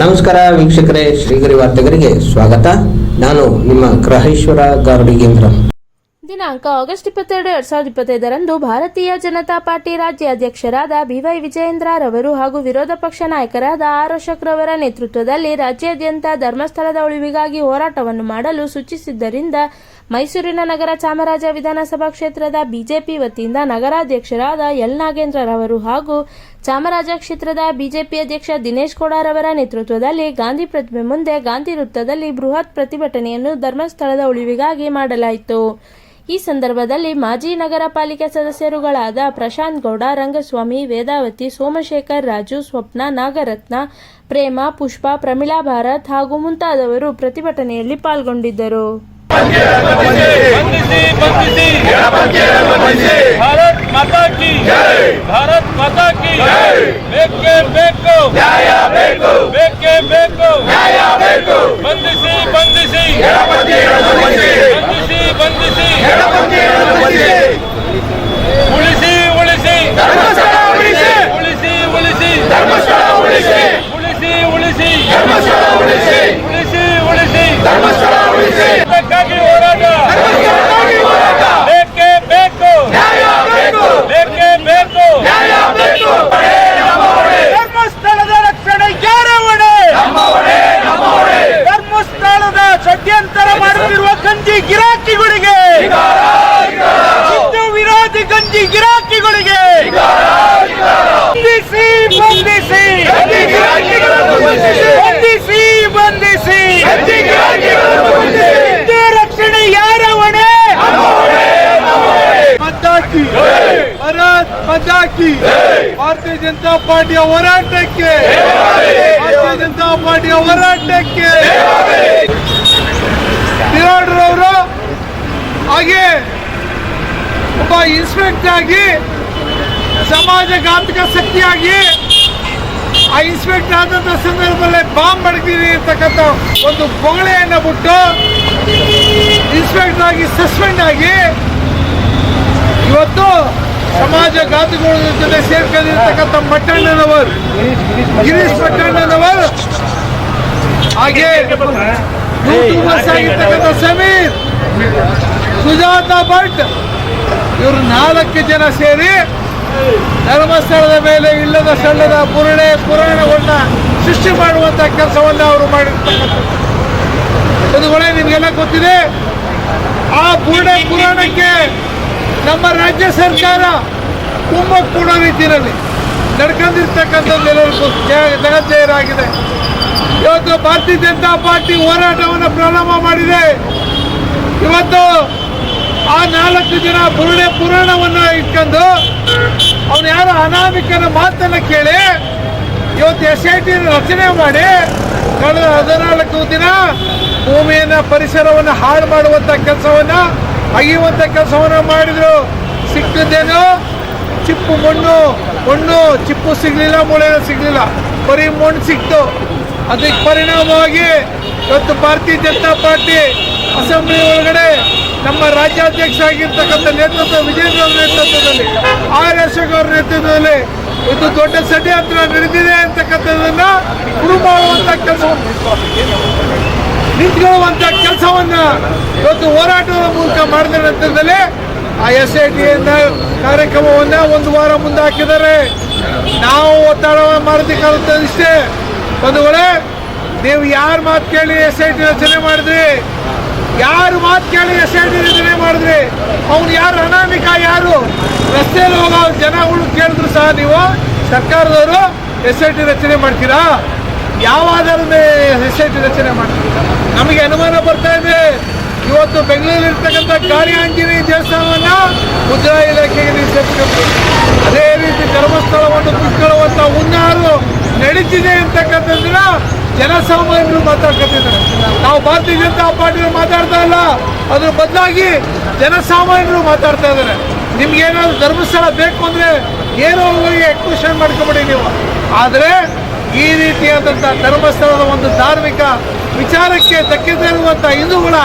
ನಮಸ್ಕಾರ ವೀಕ್ಷಕರೇ, ಶ್ರೀಗರಿ ವಾರ್ತೆಗರಿಗೆ ಸ್ವಾಗತ. ನಾನು ನಿಮ್ಮ ಗ್ರಹೇಶ್ವರ ಗಾರ್ಡಿಗೇಂದ್ರ ದಿನಾಂಕ ಆಗಸ್ಟ್ ಇಪ್ಪತ್ತೆರಡು, ಎರಡ್ ಸಾವಿರದ ಇಪ್ಪತ್ತೈದರಂದು ಭಾರತೀಯ ಜನತಾ ಪಾರ್ಟಿ ರಾಜ್ಯಾಧ್ಯಕ್ಷರಾದ ಬಿವೈ ವಿಜಯೇಂದ್ರ ರವರು ಹಾಗೂ ವಿರೋಧ ಪಕ್ಷ ನಾಯಕರಾದ ಆರ್ ಅಶೋಕ್ರವರ ನೇತೃತ್ವದಲ್ಲಿ ರಾಜ್ಯಾದ್ಯಂತ ಧರ್ಮಸ್ಥಳದ ಉಳಿವಿಗಾಗಿ ಹೋರಾಟವನ್ನು ಮಾಡಲು ಸೂಚಿಸಿದ್ದರಿಂದ ಮೈಸೂರಿನ ನಗರ ಚಾಮರಾಜ ವಿಧಾನಸಭಾ ಕ್ಷೇತ್ರದ ಬಿಜೆಪಿ ವತಿಯಿಂದ ನಗರಾಧ್ಯಕ್ಷರಾದ ಎಲ್ ನಾಗೇಂದ್ರರವರು ಹಾಗೂ ಚಾಮರಾಜ ಕ್ಷೇತ್ರದ ಬಿಜೆಪಿ ಅಧ್ಯಕ್ಷ ದಿನೇಶ್ ಕೋಡಾರವರ ನೇತೃತ್ವದಲ್ಲಿ ಗಾಂಧಿ ಪ್ರತಿಮೆ ಮುಂದೆ ಗಾಂಧಿ ವೃತ್ತದಲ್ಲಿ ಬೃಹತ್ ಪ್ರತಿಭಟನೆಯನ್ನು ಧರ್ಮಸ್ಥಳದ ಉಳಿವಿಗಾಗಿ ಮಾಡಲಾಯಿತು. ಈ ಸಂದರ್ಭದಲ್ಲಿ ಮಾಜಿ ನಗರ ಪಾಲಿಕೆ ಸದಸ್ಯರುಗಳಾದ ಪ್ರಶಾಂತ್ ಗೌಡ, ರಂಗಸ್ವಾಮಿ, ವೇದಾವತಿ, ಸೋಮಶೇಖರ್, ರಾಜು, ಸ್ವಪ್ನ, ನಾಗರತ್ನ, ಪ್ರೇಮ, ಪುಷ್ಪ, ಪ್ರಮಿಳಾ ಭಾರತ್ ಹಾಗೂ ಮುಂತಾದವರು ಪ್ರತಿಭಟನೆಯಲ್ಲಿ ಪಾಲ್ಗೊಂಡಿದ್ದರು. भारत माता की। भारत माता की। बेके, बेको। न्याया बेको, बेके। बेको न्याया बेको बंदिशी बंदिशी बंदिशी बंदिशी उड़िसी उड़िसी धर्मशाला उड़िसी उड़िसी उड़िसी धर्मशाला उड़िसी उड़िसी उड़िसी धर्मशाला उड़िसी उड़िसी उड़िसी धर्मशाला उड़िसी Thank you. ಮದ್ದಾಕಿ ಭಾರತೀಯ ಜನತಾ ಪಾರ್ಟಿಯ ಹೋರಾಟಕ್ಕೆ ಭಾರತೀಯ ಜನತಾ ಪಾರ್ಟಿಯ ಹೋರಾಟಕ್ಕೆ ಅವರು ಹಾಗೆ ಒಬ್ಬ ಇನ್ಸ್ಪೆಕ್ಟರ್ ಆಗಿ ಸಮಾಜ ಘಾತಕ ಶಕ್ತಿಯಾಗಿ ಆ ಇನ್ಸ್ಪೆಕ್ಟರ್ ಆದಂತ ಸಂದರ್ಭದಲ್ಲಿ ಬಾಂಬ್ ಮಡಗಿರಿ ಅಂತಕ್ಕಂಥ ಒಂದು ಬೊಗಳೆಯನ್ನು ಬಿಟ್ಟು ಇನ್ಸ್ಪೆಕ್ಟರ್ ಆಗಿ ಸಸ್ಪೆಂಡ್ ಆಗಿ ಇವತ್ತು ಸಮಾಜ ಘಾತುಗಳ ಜೊತೆ ಸೇರ್ಕೊಂಡಿರ್ತಕ್ಕಂಥ ಮಟ್ಟಣ್ಣನವರು ಗಿರೀಶ್ ಮಟ್ಟಣ್ಣನವರು ಹಾಗೆ ಆಗಿರ್ತಕ್ಕಂಥ ಸಮೀರ್, ಸುಜಾತ ಭಟ್, ಇವರು ನಾಲ್ಕು ಜನ ಸೇರಿ ಧರ್ಮಸ್ಥಳದ ಮೇಲೆ ಇಲ್ಲದ ಸಣ್ಣದ ಪುರಣೆ ಪುರಾಣವನ್ನ ಸೃಷ್ಟಿ ಮಾಡುವಂತ ಕೆಲಸವನ್ನ ಅವರು ಮಾಡಿರ್ತಕ್ಕಂಥ ಅದು ಒಳ್ಳೆ ನಿಮಗೆಲ್ಲ ಗೊತ್ತಿದೆ? ಆ ಪುರಾಣ ಪುರಾಣಕ್ಕೆ ನಮ್ಮ ರಾಜ್ಯ ಸರ್ಕಾರ ತುಂಬ ಕೂಡ ರೀತಿಯಲ್ಲಿ ನಡ್ಕೊಂಡಿರ್ತಕ್ಕಂಥದ್ದು ಎಲ್ಲರಿಗೂ ಜಗಜ್ಜಯರಾಗಿದೆ ಇವತ್ತು ಭಾರತೀಯ ಜನತಾ ಪಾರ್ಟಿ ಹೋರಾಟವನ್ನು ಪ್ರಾರಂಭ ಮಾಡಿದೆ. ಇವತ್ತು ಆ ನಾಲ್ಕು ಜನ ಪುರುಣೆ ಪುರಾಣವನ್ನು ಇಟ್ಕೊಂಡು ಅವನು ಯಾರು ಅನಾಮಿಕನ ಮಾತನ್ನು ಕೇಳಿ ಇವತ್ತು ಎಸ್ ಐ ಟಿ ರಚನೆ ಮಾಡಿ ಕಳೆದ ಹದಿನಾಲ್ಕು ದಿನ ಭೂಮಿಯನ್ನು, ಪರಿಸರವನ್ನು ಹಾಳು ಮಾಡುವಂಥ ಕೆಲಸವನ್ನ ಅಗಿಯುವಂತ ಕೆಲಸವನ್ನು ಮಾಡಿದ್ರು. ಸಿಕ್ಕಿದ್ದೇನೋ? ಚಿಪ್ಪು ಮಣ್ಣು. ಮಣ್ಣು, ಚಿಪ್ಪು ಸಿಗ್ಲಿಲ್ಲ ಮೂಳೆ ಸಿಗ್ಲಿಲ್ಲ. ಬರೀ ಮಣ್ಣು ಸಿಕ್ತು. ಅದಕ್ಕೆ ಪರಿಣಾಮವಾಗಿ ಇವತ್ತು ಭಾರತೀಯ ಜನತಾ ಪಾರ್ಟಿ ಅಸೆಂಬ್ಲಿ ಒಳಗಡೆ ನಮ್ಮ ರಾಜ್ಯಾಧ್ಯಕ್ಷ ಆಗಿರ್ತಕ್ಕಂಥ ನೇತೃತ್ವ ವಿಜೇಂದ್ರ ಅವರ ನೇತೃತ್ವದಲ್ಲಿ ಆರ್ ಅಶೋಕ್ ಅವರ ನೇತೃತ್ವದಲ್ಲಿ ಇದು ದೊಡ್ಡ ಷಡ್ಯಂತ್ರ ನಡೆದಿದೆ ಅಂತಕ್ಕಂಥದ್ದನ್ನು ಶುರು ಕೆಲಸ ಕೆಲಸವನ್ನು ನಿಂತ್ಕೊಳ್ಳುವಂತ ಕೆಲಸವನ್ನ ಇವತ್ತು ಹೋರಾಟದ ಮೂಲಕ ಮಾಡಿದ ನಂತರದಲ್ಲಿ ಆ ಎಸ್ ಐ ಟಿ ಕಾರ್ಯಕ್ರಮವನ್ನ ಒಂದು ವಾರ ಮುಂದೆ ಹಾಕಿದ್ದಾರೆ ನಾವು ಒತ್ತಡ ಮಾಡೋದಕ್ಕಾಗುತ್ತೆ ಇಷ್ಟೇ. ಒಂದು ನೀವು ಯಾರ ಮಾತು ಕೇಳಿ ಎಸ್ ಐ ಟಿ ರಚನೆ ಮಾಡಿದ್ರಿ? ಯಾರು ಮಾತು ಕೇಳಿ ಎಸ್ ಐ ಟಿ ರಚನೆ ಮಾಡಿದ್ರಿ? ಅವ್ನು ಯಾರು ಅನಾಮಿಕ, ಯಾರು? ರಸ್ತೆಯಲ್ಲಿ ಹೋಗೋ ಜನಗಳು ಕೇಳಿದ್ರು ಸಹ ನೀವು ಸರ್ಕಾರದವರು ಎಸ್ ಐ ಟಿ ರಚನೆ ಮಾಡ್ತೀರಾ? ಯಾವ ಆಧಾರದ ಎಸ್ ರಚನೆ ಮಾಡ್ತೀವಿ. ನಮಗೆ ಅನುಮಾನ ಬರ್ತಾ ಇದೆ. ಇವತ್ತು ಬೆಂಗಳೂರಲ್ಲಿ ಇರ್ತಕ್ಕಂಥ ಗಾಳಿ ಆಂಜನೇಯ ದೇವಸ್ಥಾನವನ್ನು ಮುದ್ರಾ ಇಲಾಖೆಗೆ ನೀವು ಅದೇ ರೀತಿ ಧರ್ಮಸ್ಥಳವನ್ನು ಕುತ್ಕೊಳ್ಳುವಂಥ ಹುನ್ನಾರು ನಡೀತಿದೆ ಅಂತಕ್ಕಂಥದ್ದನ್ನ ಜನಸಾಮಾನ್ಯರು ಮಾತಾಡ್ಕೊತಿದ್ದಾರೆ. ನಾವು ಭಾರತೀಯ ಜನತಾ ಪಾರ್ಟಿ ಮಾತಾಡ್ತಾ ಇಲ್ಲ. ಅದ್ರ ಬದಲಾಗಿ ಜನಸಾಮಾನ್ಯರು ಮಾತಾಡ್ತಾ ಇದ್ದಾರೆ. ನಿಮ್ಗೇನಾದ್ರು ಧರ್ಮಸ್ಥಳ ಬೇಕು ಅಂದರೆ ಏನೋ ಅವರಿಗೆ ಎಕ್ಸ್ಕ್ಲೂಷನ್ ಮಾಡ್ಕೊಬೇಡಿ ನೀವು. ಆದರೆ ಈ ರೀತಿಯಾದಂಥ ಧರ್ಮಸ್ಥಳದ ಒಂದು ಧಾರ್ಮಿಕ ವಿಚಾರಕ್ಕೆ ತಕ್ಕಂತೆ ಇರುವಂಥ ಹಿಂದೂಗಳ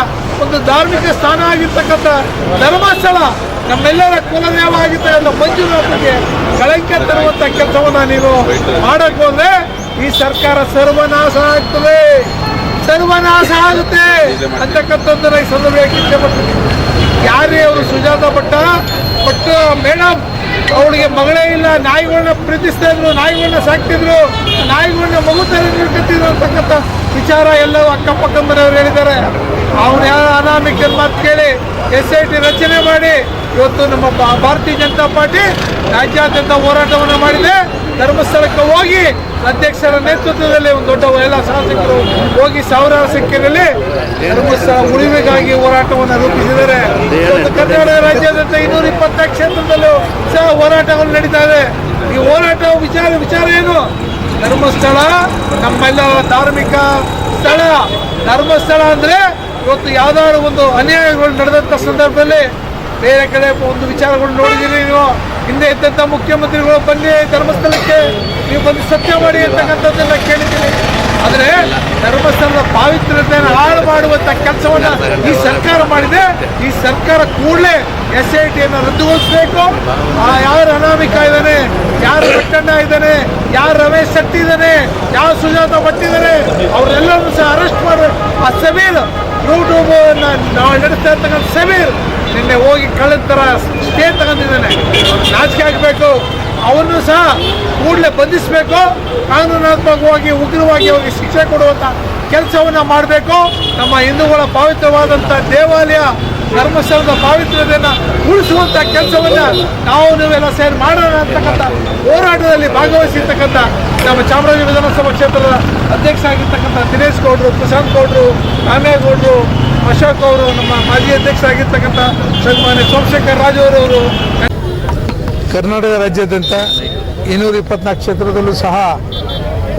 ಒಂದು ಧಾರ್ಮಿಕ ಸ್ಥಾನ ಆಗಿರ್ತಕ್ಕಂಥ ಧರ್ಮಸ್ಥಳ ನಮ್ಮೆಲ್ಲರ ಕುಲದೇವ ಆಗಿರ್ತಕ್ಕಂಥ ಮಂಜುನಾಥಕ್ಕೆ ಕಳಂಕ ತರುವಂಥ ಕೆಲಸವನ್ನು ನೀವು ಮಾಡಕ್ಕೆ ಈ ಸರ್ಕಾರ ಸರ್ವನಾಶ ಆಗ್ತದೆ. ಸರ್ವನಾಶ ಆಗುತ್ತೆ ಅಂತಕ್ಕಂಥದ್ದು ಈ ಸಂದರ್ಭದಲ್ಲಿ ಪಡ್ತೀನಿ ಯಾರೇ ಅವರು ಸುಜಾತ ಭಟ್ಟ ಬಟ್ ಮೇಡಮ್ ಅವಳಿಗೆ ಮಗಳೇ ಇಲ್ಲ, ನಾಯಿಗಳನ್ನ ಪ್ರೀತಿಸ್ತಾ ಇದ್ರು, ನಾಯಿಗಳನ್ನ ಸಾಕ್ತಿದ್ರು, ನಾಯಿಗಳನ್ನ ಮಗು ನಿಲ್ಕತ್ತಿದ್ರು ಅಂತಕ್ಕಂಥ ವಿಚಾರ ಎಲ್ಲವೂ ಅಕ್ಕಪಕ್ಕ ಮನೆಯವರು ಹೇಳಿದ್ದಾರೆ. ಅವ್ರು ಯಾರ ಅನಾಮಿಕ ಮಾತು ಕೇಳಿ ಎಸ್ ಐ ಟಿ ರಚನೆ ಮಾಡಿ ಇವತ್ತು ನಮ್ಮ ಭಾರತೀಯ ಜನತಾ ಪಾರ್ಟಿ ರಾಜ್ಯಾದ್ಯಂತ ಹೋರಾಟವನ್ನು ಮಾಡಿದೆ. ಧರ್ಮಸ್ಥಳಕ್ಕೆ ಹೋಗಿ ಅಧ್ಯಕ್ಷರ ನೇತೃತ್ವದಲ್ಲಿ ಒಂದು ದೊಡ್ಡ ಎಲ್ಲ ಶಾಸಕರು ಹೋಗಿ ಸಾವಿರಾರು ಸಂಖ್ಯೆಯಲ್ಲಿ ಧರ್ಮಸ್ಥಳ ಉಳಿವಿಗಾಗಿ ಹೋರಾಟವನ್ನು ಇವತ್ತು ಕರ್ನಾಟಕ ರಾಜ್ಯಾದ್ಯಂತ ಇನ್ನೂರ ಇಪ್ಪತ್ನಾಲ್ಕು ಕ್ಷೇತ್ರದಲ್ಲೂ ಸಹ ಹೋರಾಟಗಳು ನಡೀತಾ ಇದೆ. ಈ ಹೋರಾಟ ವಿಚಾರ ವಿಚಾರ ಏನು? ಧರ್ಮಸ್ಥಳ, ನಮ್ಮೆಲ್ಲ ಧಾರ್ಮಿಕ ಸ್ಥಳ. ಧರ್ಮಸ್ಥಳ ಅಂದ್ರೆ ಇವತ್ತು ಯಾವ್ದಾದ್ರು ಒಂದು ಅನ್ಯಾಯಗಳು ನಡೆದಂಥ ಸಂದರ್ಭದಲ್ಲಿ ಬೇರೆ ಕಡೆ ಒಂದು ವಿಚಾರಗಳು ನೋಡಿದಿರಿ ನೀವು. ಹಿಂದೆ ಇದ್ದಂಥ ಮುಖ್ಯಮಂತ್ರಿಗಳು ಬನ್ನಿ ಧರ್ಮಸ್ಥಳಕ್ಕೆ ನೀವು ಬಂದು ಸತ್ಯ ಮಾಡಿ ಅಂತಕ್ಕಂಥದ್ದೆಲ್ಲ ಕೇಳಿದ್ದೀರಿ. ಆದರೆ ಧರ್ಮಸ್ಥಳದ ಪಾವಿತ್ರ್ಯತೆಯನ್ನು ಹಾಳು ಮಾಡುವಂಥ ಕೆಲಸವನ್ನ ಈ ಸರ್ಕಾರ ಮಾಡಿದೆ. ಈ ಸರ್ಕಾರ ಕೂಡಲೇ ಎಸ್ ಐ ಟಿಯನ್ನು ರದ್ದುಗೊಳಿಸಬೇಕು ಯಾರು ಅನಾಮಿಕ ಇದ್ದಾನೆ, ಯಾರು ಬೆಟ್ಟಣ್ಣ ಇದ್ದಾನೆ, ಯಾರು ರಮೇಶ್ ಶೆಟ್ಟಿ ಇದ್ದಾನೆ, ಯಾರು ಸುಜಾತ ಭಟ್ ಇದ್ದಾನೆ ಅವರೆಲ್ಲರನ್ನು ಸಹ ಅರೆಸ್ಟ್ ಮಾಡಬೇಕು ಆ ಸಮೀರ್ ಯೂಟ್ಯೂಬ್ ನಾವು ನಡೆಸ್ತಾ ಇರ್ತಕ್ಕಂಥ ಸಮೀರ್ ನಿನ್ನೆ ಹೋಗಿ ಕಳೆದ ಥರ ಸ್ಟೇ ತಗೊಂಡಿದ್ದಾನೆ. ನಾಚಿಕೆ ಆಗಬೇಕು. ಅವನ್ನು ಸಹ ಕೂಡಲೇ ಬಂಧಿಸಬೇಕು. ಕಾನೂನಾತ್ಮಕವಾಗಿ, ಉಗ್ರವಾಗಿ ಅವರಿಗೆ ಶಿಕ್ಷೆ ಕೊಡುವಂಥ ಕೆಲಸವನ್ನು ಮಾಡಬೇಕು. ನಮ್ಮ ಹಿಂದೂಗಳ ಪವಿತ್ರವಾದಂಥ ದೇವಾಲಯ, ಧರ್ಮಸ್ಥಳದ ಪಾವಿತ್ರ್ಯತೆಯನ್ನು ಉಳಿಸುವಂಥ ಕೆಲಸವನ್ನು ನಾವು ನೀವೆಲ್ಲ ಸೇರಿ ಮಾಡೋಣ ಅಂತಕ್ಕಂಥ ಹೋರಾಟದಲ್ಲಿ ಭಾಗವಹಿಸಿರ್ತಕ್ಕಂಥ ನಮ್ಮ ಚಾಮರಾಜ ವಿಧಾನಸಭಾ ಕ್ಷೇತ್ರದ ಅಧ್ಯಕ್ಷ ಆಗಿರ್ತಕ್ಕಂಥ ದಿನೇಶ್ ಗೌಡರು, ಪ್ರಶಾಂತ್ ಗೌಡರು ರಾಮೇಗೌಡರು ಅಶೋಕ್ ಅವರು, ನಮ್ಮ ಮಾಜಿ ಅಧ್ಯಕ್ಷ ಆಗಿರ್ತಕ್ಕಂಥ ಸನ್ಮಾನ್ಯ ಸೋಮಶೇಖರ್ ರಾಜು ಅವರವರು ಕರ್ನಾಟಕ ರಾಜ್ಯಾದ್ಯಂತ ಇನ್ನೂರ ಇಪ್ಪತ್ನಾಲ್ಕು ಕ್ಷೇತ್ರದಲ್ಲೂ ಸಹ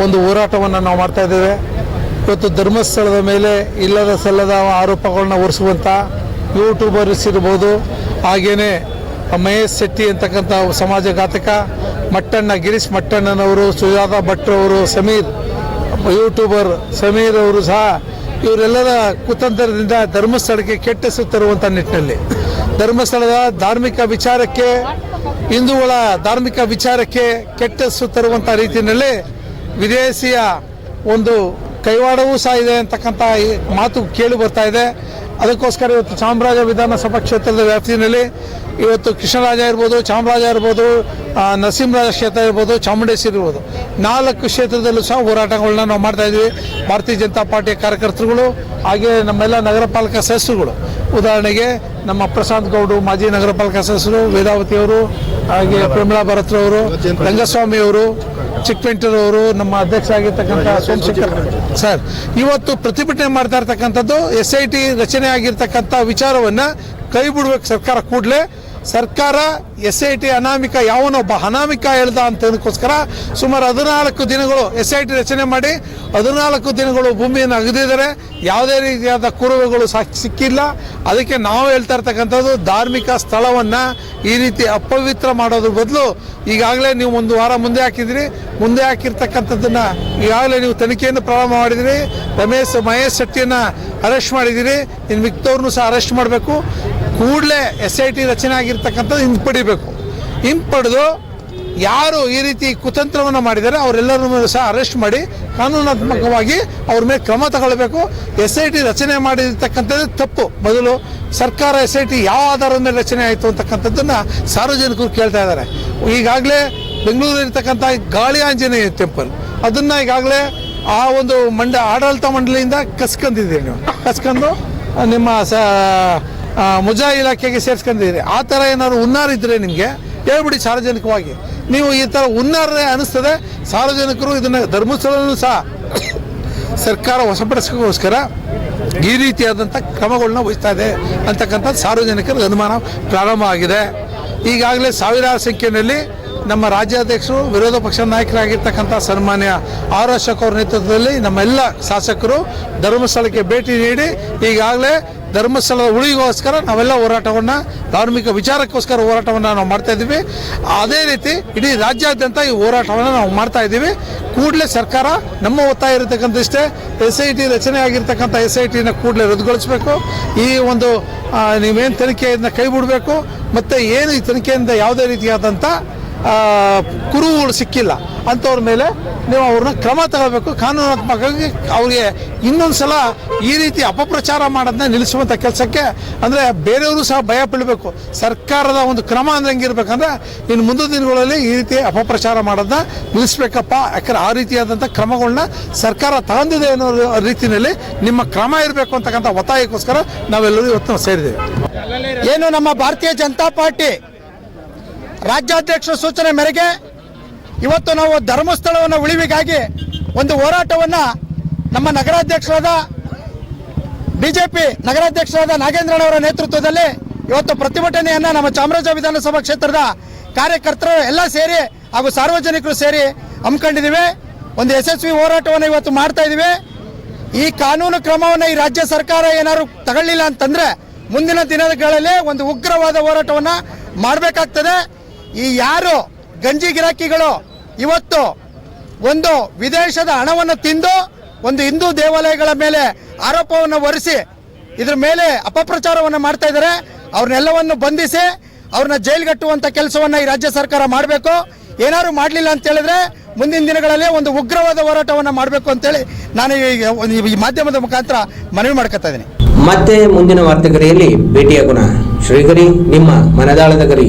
ಒಂದು ಹೋರಾಟವನ್ನು ನಾವು ಮಾಡ್ತಾ ಇದ್ದೇವೆ. ಇವತ್ತು ಧರ್ಮಸ್ಥಳದ ಮೇಲೆ ಇಲ್ಲದ ಸಲ್ಲದ ಆರೋಪಗಳನ್ನ ಹೊರಿಸುವಂಥ ಯೂಟ್ಯೂಬರ್ಸ್ ಇರ್ಬೋದು, ಹಾಗೇನೆ ಮಹೇಶ್ ಶೆಟ್ಟಿ ಅಂತಕ್ಕಂಥ ಸಮಾಜ ಘಾತಕ ಮಟ್ಟಣ್ಣ, ಗಿರೀಶ್ ಮಟ್ಟಣ್ಣನವರು, ಸುಜಾತ ಭಟ್ರವರು ಸಮೀರ್ ಯೂಟ್ಯೂಬರ್ ಸಮೀರ್ ಅವರು ಸಹ ಇವರೆಲ್ಲರ ಕುತಂತ್ರದಿಂದ ಧರ್ಮಸ್ಥಳಕ್ಕೆ ಕೆಟ್ಟ ಹೆಸರು ತರುವಂಥ ನಿಟ್ಟಿನಲ್ಲಿ. ಧರ್ಮಸ್ಥಳದ ಧಾರ್ಮಿಕ ವಿಚಾರಕ್ಕೆ ಹಿಂದೂಗಳ ಧಾರ್ಮಿಕ ವಿಚಾರಕ್ಕೆ ಕೆಟ್ಟ ಹೆಸರು ತರುವಂಥ ರೀತಿಯಲ್ಲಿ ವಿದೇಶಿಯ ಒಂದು ಕೈವಾಡವೂ ಸಹ ಇದೆ ಅಂತಕ್ಕಂಥ ಮಾತು ಕೇಳಿ ಬರ್ತಾ ಇದೆ. ಅದಕ್ಕೋಸ್ಕರ ಇವತ್ತು ಚಾಮರಾಜ ವಿಧಾನಸಭಾ ಕ್ಷೇತ್ರದ ವ್ಯಾಪ್ತಿಯಲ್ಲಿ ಇವತ್ತು ಕೃಷ್ಣರಾಜ ಇರ್ಬೋದು, ಚಾಮರಾಜ ಇರ್ಬೋದು ನರಸಿಂಹರಾಜ ಕ್ಷೇತ್ರ ಇರ್ಬೋದು, ಚಾಮುಂಡೇಶ್ವರಿ ಇರ್ಬೋದು. ನಾಲ್ಕು ಕ್ಷೇತ್ರದಲ್ಲೂ ಸಹ ಹೋರಾಟಗಳನ್ನ ನಾವು ಮಾಡ್ತಾ ಇದ್ವಿ ಭಾರತೀಯ ಜನತಾ ಪಾರ್ಟಿಯ ಕಾರ್ಯಕರ್ತರುಗಳು, ಹಾಗೆ ನಮ್ಮೆಲ್ಲ ನಗರ ಪಾಲಿಕೆ ಸದಸ್ಯರುಗಳು. ಉದಾಹರಣೆಗೆ ನಮ್ಮ ಪ್ರಶಾಂತ್ ಗೌಡು, ಮಾಜಿ ನಗರ ಪಾಲಿಕೆ ಸದಸ್ಯರು, ವೇದಾವತಿ ಅವರು, ಹಾಗೆ ಪ್ರಮಿಳಾ ಭರತ್ರವರು ರಂಗಸ್ವಾಮಿ ಅವರು ಚಿಕ್ಕಪೆಂಟರವರು ನಮ್ಮ ಅಧ್ಯಕ್ಷ ಆಗಿರ್ತಕ್ಕಂಥ ಸೋಮಶೇಖರ್. ಸರ್, ಇವತ್ತು ಪ್ರತಿಭಟನೆ ಮಾಡ್ತಾ ಇರ್ತಕ್ಕಂಥದ್ದು ಎಸ್ ಐ ಟಿ ರಚನೆ ಆಗಿರ್ತಕ್ಕಂಥ ವಿಚಾರವನ್ನ ಕೈ ಬಿಡ್ಬೇಕು ಸರ್ಕಾರ ಕೂಡಲೇ ಸರ್ಕಾರ ಎಸ್ ಐ ಟಿ ಅನಾಮಿಕ ಯಾವನೊಬ್ಬ ಅನಾಮಿಕ ಹೇಳ್ದ ಅಂತದಕ್ಕೋಸ್ಕರ ಸುಮಾರು ಹದಿನಾಲ್ಕು ದಿನಗಳು ಎಸ್ ಐ ಟಿ ರಚನೆ ಮಾಡಿ ಹದಿನಾಲ್ಕು ದಿನಗಳು ಭೂಮಿಯನ್ನು ಅಗದಿದ್ದಾರೆ. ಯಾವುದೇ ರೀತಿಯಾದ ಕುರುಹುಗಳು ಸಾಕ್ ಸಿಕ್ಕಿಲ್ಲ. ಅದಕ್ಕೆ ನಾವು ಹೇಳ್ತಾ ಇರ್ತಕ್ಕಂಥದ್ದು ಧಾರ್ಮಿಕ ಸ್ಥಳವನ್ನು ಈ ರೀತಿ ಅಪವಿತ್ರ ಮಾಡೋದ್ರ ಬದಲು ಈಗಾಗಲೇ ನೀವು ಒಂದು ವಾರ ಮುಂದೆ ಹಾಕಿದ್ರಿ. ಮುಂದೆ ಹಾಕಿರ್ತಕ್ಕಂಥದ್ದನ್ನು ಈಗಾಗಲೇ ನೀವು ತನಿಖೆಯನ್ನು ಪ್ರಾರಂಭ ಮಾಡಿದಿರಿ. ರಮೇಶ್, ಮಹೇಶ್ ಶೆಟ್ಟಿಯನ್ನು ಅರೆಸ್ಟ್ ಮಾಡಿದಿರಿ. ಇನ್ನು ಮಿಕ್ತವ್ರನ್ನೂ ಸಹ ಅರೆಸ್ಟ್ ಮಾಡಬೇಕು. ಕೂಡಲೇ ಎಸ್ ಐ ಟಿ ರಚನೆ ಆಗಿರ್ತಕ್ಕಂಥದ್ದು ಹಿಂಪಡಿಬೇಕು ಹಿಂಪಡೆದು ಯಾರು ಈ ರೀತಿ ಕುತಂತ್ರವನ್ನು ಮಾಡಿದ್ದಾರೆ, ಅವರೆಲ್ಲರನ್ನೂ ಸಹ ಅರೆಸ್ಟ್ ಮಾಡಿ ಕಾನೂನಾತ್ಮಕವಾಗಿ ಅವ್ರ ಮೇಲೆ ಕ್ರಮ ತಗೊಳ್ಬೇಕು. ಎಸ್ ಐ ಟಿ ರಚನೆ ಮಾಡಿರ್ತಕ್ಕಂಥದ್ದು ತಪ್ಪು. ಬದಲು ಸರ್ಕಾರ ಎಸ್ ಐ ಟಿ ಯಾವ ಆಧಾರದ ಮೇಲೆ ರಚನೆ ಆಯಿತು ಅಂತಕ್ಕಂಥದ್ದನ್ನು ಸಾರ್ವಜನಿಕರು ಕೇಳ್ತಾ ಇದ್ದಾರೆ. ಈಗಾಗಲೇ ಬೆಂಗಳೂರಿರ್ತಕ್ಕಂಥ ಗಾಳಿ ಆಂಜನೇಯ ಟೆಂಪಲ್, ಅದನ್ನು ಈಗಾಗಲೇ ಆ ಒಂದು ಮಂಡ ಆಡಳಿತ ಮಂಡಳಿಯಿಂದ ಕಸ್ಕೊಂಡಿದ್ದೀರಿ ನೀವು. ಕಸ್ಕೊಂಡು ನಿಮ್ಮ ಸ ಮುಜಾ ಇಲಾಖೆಗೆ ಸೇರಿಸ್ಕೊಂಡಿದ್ದೀರಿ ಆ ಥರ ಏನಾದ್ರು ಹುನ್ನಾರ ಇದ್ದರೆ ನಿಮಗೆ ಹೇಳ್ಬಿಡಿ ಸಾರ್ವಜನಿಕವಾಗಿ. ನೀವು ಈ ಥರ ಹುನ್ನಾರೇ ಅನಿಸ್ತದೆ, ಸಾರ್ವಜನಿಕರು ಇದನ್ನು ಧರ್ಮಸ್ಥಳನೂ ಸಹ ಸರ್ಕಾರ ಹೊಸಪಡಿಸೋಕ್ಕೋಸ್ಕರ ಈ ರೀತಿಯಾದಂಥ ಕ್ರಮಗಳನ್ನ ವಹಿಸ್ತಾ ಇದೆ ಅಂತಕ್ಕಂಥ ಸಾರ್ವಜನಿಕರ ಅನುಮಾನ ಪ್ರಾರಂಭ ಆಗಿದೆ. ಈಗಾಗಲೇ ಸಾವಿರಾರು ಸಂಖ್ಯೆಯಲ್ಲಿ ನಮ್ಮ ರಾಜ್ಯಾಧ್ಯಕ್ಷರು, ವಿರೋಧ ಪಕ್ಷದ ನಾಯಕರಾಗಿರ್ತಕ್ಕಂಥ ಸನ್ಮಾನ್ಯ ಆರ್ ಅಶೋಕ್ ಅವರ ನೇತೃತ್ವದಲ್ಲಿ ನಮ್ಮೆಲ್ಲ ಶಾಸಕರು ಧರ್ಮಸ್ಥಳಕ್ಕೆ ಭೇಟಿ ನೀಡಿ ಈಗಾಗಲೇ ಧರ್ಮಸ್ಥಳದ ಉಳಿಗೋಸ್ಕರ ನಾವೆಲ್ಲ ಹೋರಾಟವನ್ನು, ಧಾರ್ಮಿಕ ವಿಚಾರಕ್ಕೋಸ್ಕರ ಹೋರಾಟವನ್ನು ನಾವು ಮಾಡ್ತಾ ಇದ್ದೀವಿ. ಅದೇ ರೀತಿ ಇಡೀ ರಾಜ್ಯಾದ್ಯಂತ ಈ ಹೋರಾಟವನ್ನು ನಾವು ಮಾಡ್ತಾ ಇದ್ದೀವಿ. ಕೂಡಲೇ ಸರ್ಕಾರ ನಮ್ಮ ಒತ್ತಾಯ ಇರತಕ್ಕಂಥ ಇಷ್ಟೇ, ಎಸ್ ಐ ಟಿ ರಚನೆ ಆಗಿರ್ತಕ್ಕಂಥ ಎಸ್ ಐ ಟಿನ ಕೂಡಲೇ ರದ್ದುಗೊಳಿಸಬೇಕು. ಈ ಒಂದು ನೀವೇನು ತನಿಖೆಯನ್ನು ಕೈ ಬಿಡಬೇಕು ಮತ್ತು ಏನು ಈ ತನಿಖೆಯಿಂದ ಯಾವುದೇ ರೀತಿಯಾದಂಥ ಕುರುಹುಗಳು ಸಿಕ್ಕಿಲ್ಲ. ಅಂಥವ್ರ ಮೇಲೆ ನೀವು ಅವ್ರನ್ನ ಕ್ರಮ ತಗೋಬೇಕು. ಕಾನೂನಾತ್ಮಕವಾಗಿ ಅವ್ರಿಗೆ ಇನ್ನೊಂದು ಸಲ ಈ ರೀತಿ ಅಪಪ್ರಚಾರ ಮಾಡೋದನ್ನ ನಿಲ್ಲಿಸುವಂಥ ಕೆಲಸಕ್ಕೆ ಅಂದರೆ ಬೇರೆಯವರು ಸಹ ಭಯ ಪಡಬೇಕು ಸರ್ಕಾರದ ಒಂದು ಕ್ರಮ ಅಂದ್ರೆ ಹೆಂಗಿರ್ಬೇಕಂದ್ರೆ ಇನ್ನು ಮುಂದಿನ ದಿನಗಳಲ್ಲಿ ಈ ರೀತಿ ಅಪಪ್ರಚಾರ ಮಾಡೋದನ್ನ ನಿಲ್ಲಿಸ್ಬೇಕಪ್ಪ. ಯಾಕಂದ್ರೆ ಆ ರೀತಿಯಾದಂಥ ಕ್ರಮಗಳನ್ನ ಸರ್ಕಾರ ತಗೊಂಡಿದೆ ಅನ್ನೋ ರೀತಿಯಲ್ಲಿ ನಿಮ್ಮ ಕ್ರಮ ಇರಬೇಕು ಅಂತಕ್ಕಂಥ ಒತ್ತಾಯಕ್ಕೋಸ್ಕರ ನಾವೆಲ್ಲರೂ ಇವತ್ತು ಸೇರಿದ್ದೇವೆ. ಏನು ನಮ್ಮ ಭಾರತೀಯ ಜನತಾ ಪಾರ್ಟಿ ರಾಜ್ಯಾಧ್ಯಕ್ಷರ ಸೂಚನೆ ಮೇರೆಗೆ ಇವತ್ತು ನಾವು ಧರ್ಮಸ್ಥಳವನ್ನು ಉಳಿವಿಗಾಗಿ ಒಂದು ಹೋರಾಟವನ್ನು ನಮ್ಮ ನಗರಾಧ್ಯಕ್ಷರಾದ ಬಿಜೆಪಿ ನಗರಾಧ್ಯಕ್ಷರಾದ ನಾಗೇಂದ್ರನವರ ನೇತೃತ್ವದಲ್ಲಿ ಇವತ್ತು ಪ್ರತಿಭಟನೆಯನ್ನು ನಮ್ಮ ಚಾಮರಾಜ ವಿಧಾನಸಭಾ ಕ್ಷೇತ್ರದ ಕಾರ್ಯಕರ್ತರು ಎಲ್ಲ ಸೇರಿ ಹಾಗೂ ಸಾರ್ವಜನಿಕರು ಸೇರಿ ಹಮ್ಮಿಕೊಂಡಿದ್ದೀವಿ. ಒಂದು ಯಶಸ್ವಿ ಹೋರಾಟವನ್ನು ಇವತ್ತು ಮಾಡ್ತಾ ಇದ್ದೀವಿ. ಈ ಕಾನೂನು ಕ್ರಮವನ್ನು ಈ ರಾಜ್ಯ ಸರ್ಕಾರ ಏನಾದ್ರು ತಗೊಳ್ಳಿಲ್ಲ ಅಂತಂದ್ರೆ ಮುಂದಿನ ದಿನಗಳಲ್ಲಿ ಒಂದು ಉಗ್ರವಾದ ಹೋರಾಟವನ್ನು ಮಾಡಬೇಕಾಗ್ತದೆ. ಈ ಯಾರು ಗಂಜಿ ಗಿರಾಕಿಗಳು ಇವತ್ತು ಒಂದು ವಿದೇಶದ ಹಣವನ್ನು ತಿಂದು ಒಂದು ಹಿಂದೂ ದೇವಾಲಯಗಳ ಮೇಲೆ ಆರೋಪವನ್ನು ಹೊರಿಸಿ ಇದ್ರ ಮೇಲೆ ಅಪಪ್ರಚಾರವನ್ನು ಮಾಡ್ತಾ ಇದ್ದಾರೆ. ಅವ್ರನ್ನೆಲ್ಲವನ್ನು ಬಂಧಿಸಿ ಅವ್ರನ್ನ ಜೈಲ್ಗಟ್ಟುವಂಥ ಕೆಲಸವನ್ನು ಈ ರಾಜ್ಯ ಸರ್ಕಾರ ಮಾಡಬೇಕು. ಏನಾದ್ರು ಮಾಡಲಿಲ್ಲ ಅಂತ ಹೇಳಿದ್ರೆ ಮುಂದಿನ ದಿನಗಳಲ್ಲಿ ಒಂದು ಉಗ್ರವಾದ ಹೋರಾಟವನ್ನು ಮಾಡಬೇಕು ಅಂತೇಳಿ ನಾನು ಈ- ಮಾಧ್ಯಮದ ಮುಖಾಂತರ ಮನವಿ ಮಾಡ್ಕೊತಾ ಇದ್ದೀನಿ. ಮತ್ತೆ ಮುಂದಿನ ವಾರ್ತೆಗರಿಯಲ್ಲಿ ಭೇಟಿಯಾಗೋಣ. ಶ್ರೀಗರಿ ನಿಮ್ಮ ಮನದಾಳದ ಗರಿ.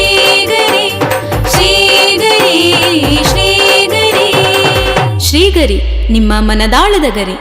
ನಿಮ್ಮ ಮನದಾಳದ ಗರಿ.